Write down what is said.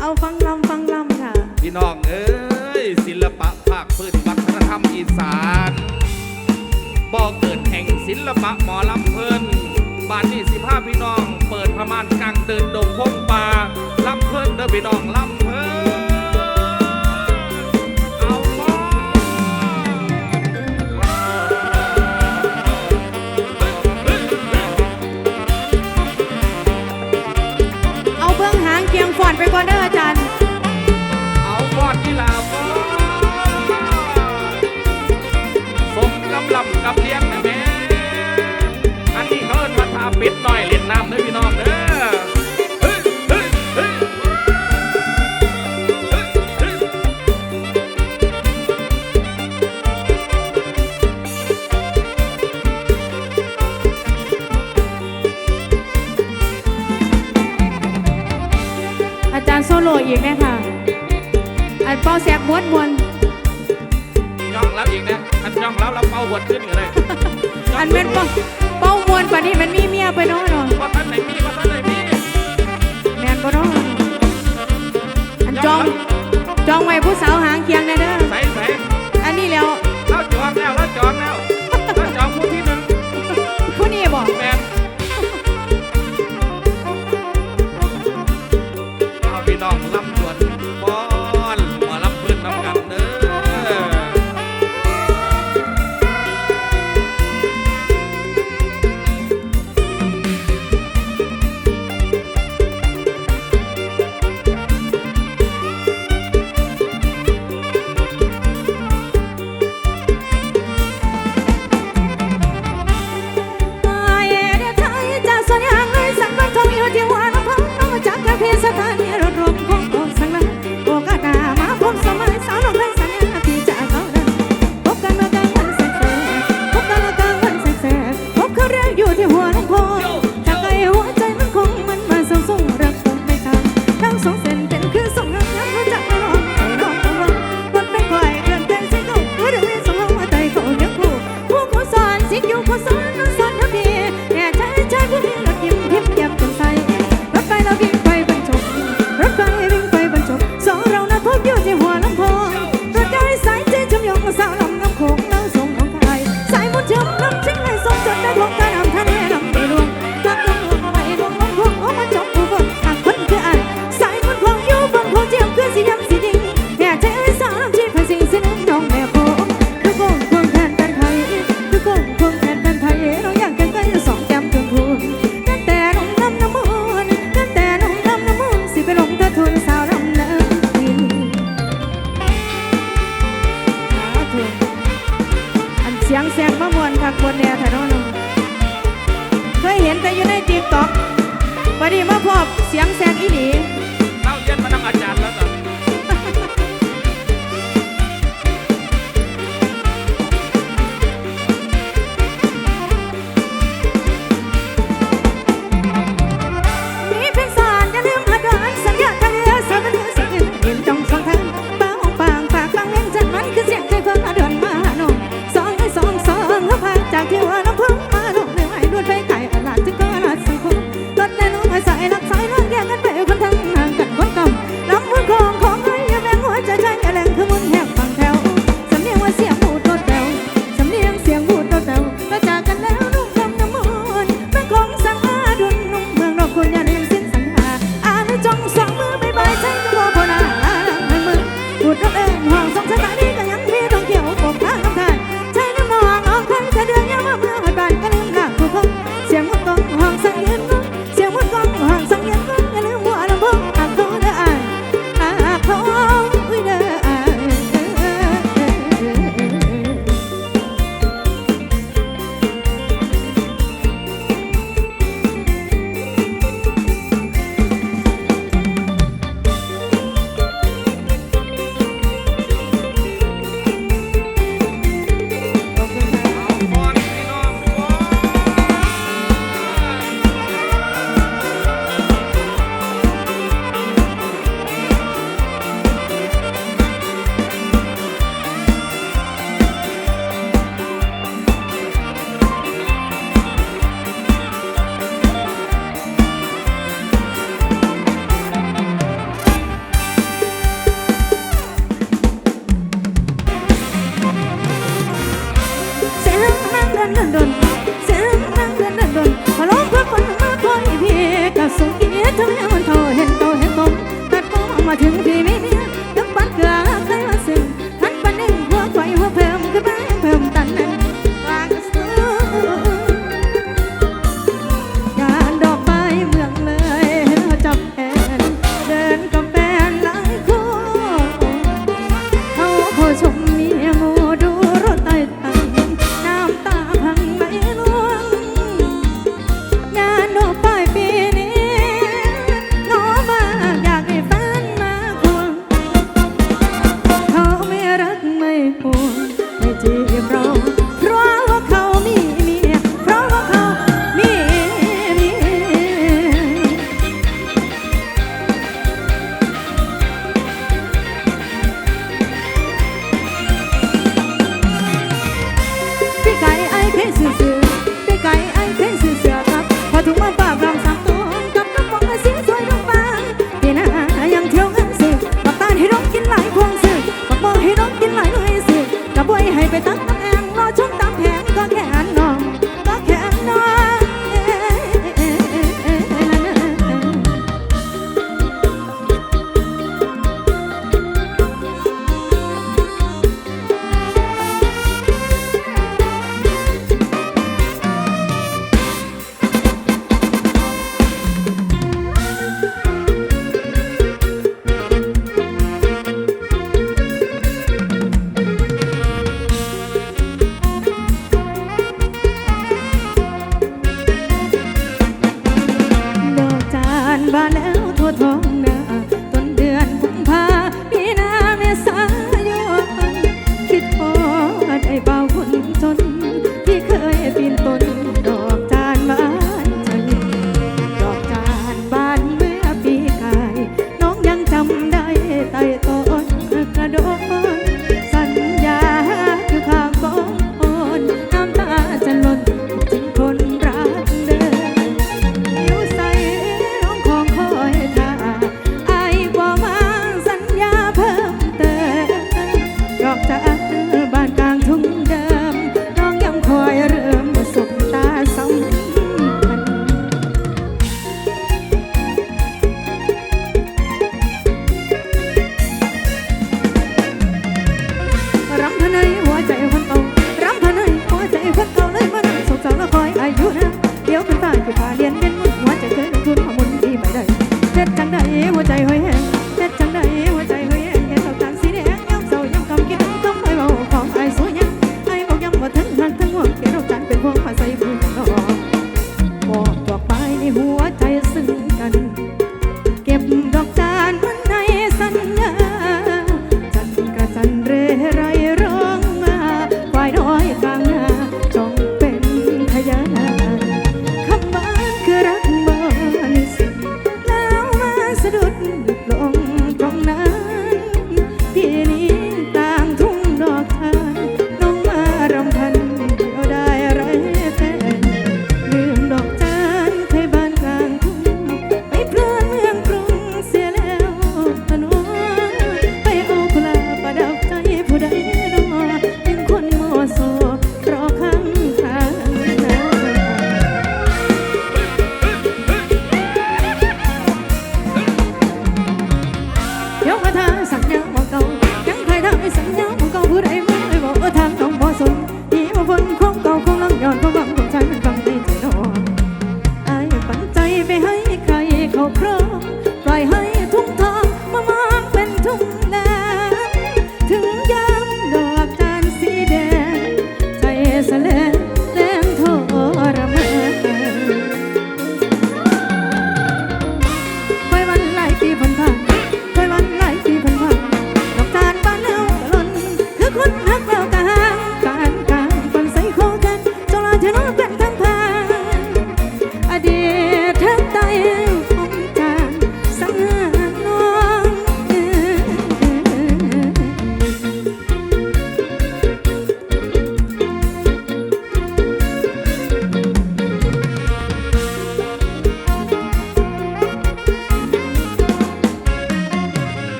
เอาฟังลำฟังลำค่ะ พี่น้องเอ้ยศิลปะภาคพื้นวัฒนธรรมอีสานบ่อเกิดแห่งศิลปะหมอลำเพลินบานนี้สิบห้าพี่น้อง เปิดพม่านกลางเดินดงพงป่าลำเพลินเด้อพี่น้องลำ everyone. โลอีกไหมคะอันเป้าแซกบวดมวนย่องแล้วอีกนะอันย่องแล้วเราเป้าบวดขึ้นกันเลยอันเป็นเป้าเป้ามวนกว่านี่มันมีเมียไปน้องเนาะ ว่าท่านไหนมีว่าท่านไหน แต่อยู่ในติ๊กต็อกวันนี้มาพบเสียงแซงอีหลี แก็แขนน้ังใดหัวใจห้อยแหงเฮ็ดจังใดหัวใจห้อยแห้งเฮ็ดตกตางสีแดงย่ำเศร้าย่ำคำคิดถึงคำไอ้เบาของไอ้สวยยังไอ้บอกยังว่าทั้งหักทั้งห่วงเกี่ยวกันเป็นห่วงมาใส่บุญดอกบอกดอกไม้ในหัวใจซึ่งกัน เก็บดอกจานมันในสัญญาจันกระจันเรื